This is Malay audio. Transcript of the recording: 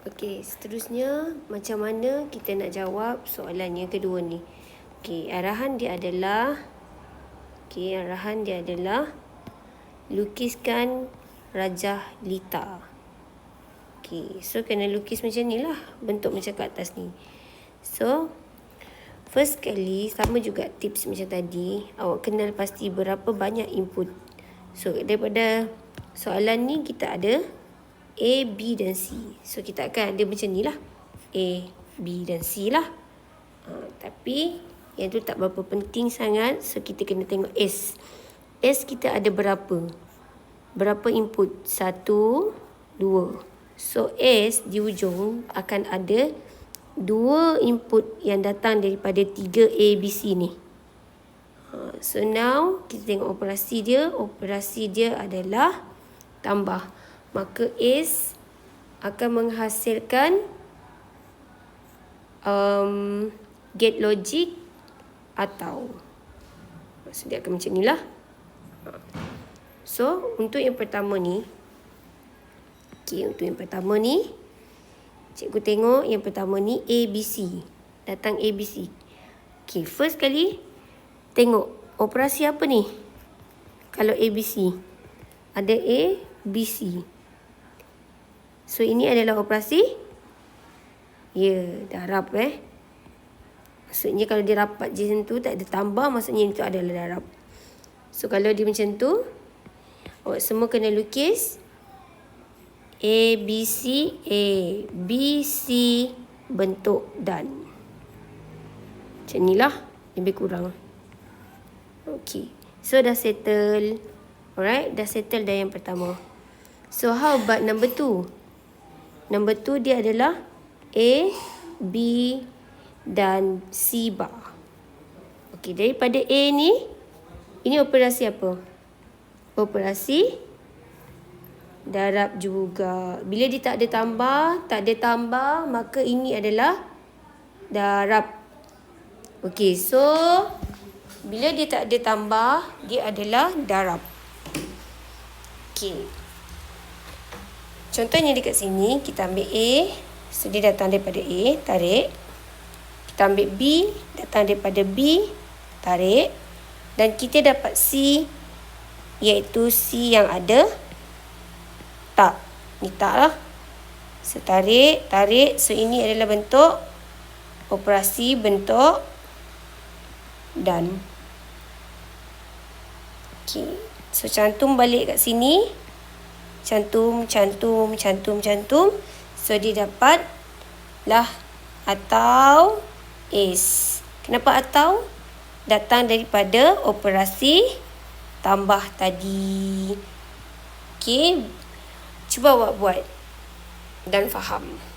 Okey, seterusnya macam mana kita nak jawab soalan yang kedua ni. Okey, arahan dia adalah Okey, arahan dia adalah lukiskan Rajah Lita. Okey, so kena lukis macam ni lah bentuk macam kat atas ni. So, first kali sama juga tips macam tadi, awak kenal pasti berapa banyak input. So, daripada soalan ni kita ada A, B dan C. So kita akan ada macam ni lah. A, B dan C lah. Ha, tapi yang tu tak berapa penting sangat. So kita kena tengok S. S kita ada berapa? Berapa input? Satu, dua. So S di ujung akan ada dua input yang datang daripada tiga A, B, C ni. Ha, so now kita tengok operasi dia. Operasi dia adalah tambah maka is akan menghasilkan um, get logic atau maksud dia akan macam ni lah. So untuk yang pertama ni okay, untuk yang pertama ni cikgu tengok yang pertama ni ABC datang ABC okay, first kali tengok operasi apa ni? Kalau ABC ada A, B, C. So ini adalah operasi Ya, darab eh. Maksudnya kalau dia rapat je macam tu tak ada tambah maksudnya itu adalah darab. So kalau dia macam tu awak semua kena lukis A B C A B C bentuk dan. Macam inilah lebih kurang. Okay. So dah settle. Alright, dah settle dah yang pertama. So how about number two? Number two dia adalah A, B dan C bar. Okey, daripada A ni, ini operasi apa? Operasi darab juga. Bila dia tak ada tambah, tak ada tambah, maka ini adalah darab. Okey, so bila dia tak ada tambah, dia adalah darab. Okey. Contohnya dekat sini, kita ambil A. So, dia datang daripada A, tarik. Kita ambil B, datang daripada B, tarik. Dan kita dapat C, iaitu C yang ada tak. Ni tak lah. So, tarik, tarik. So, ini adalah bentuk operasi bentuk dan. Okay. So, cantum balik kat sini cantum, cantum, cantum, cantum. So dia dapat lah atau is. Kenapa atau? Datang daripada operasi tambah tadi. Okey. Cuba awak buat dan faham.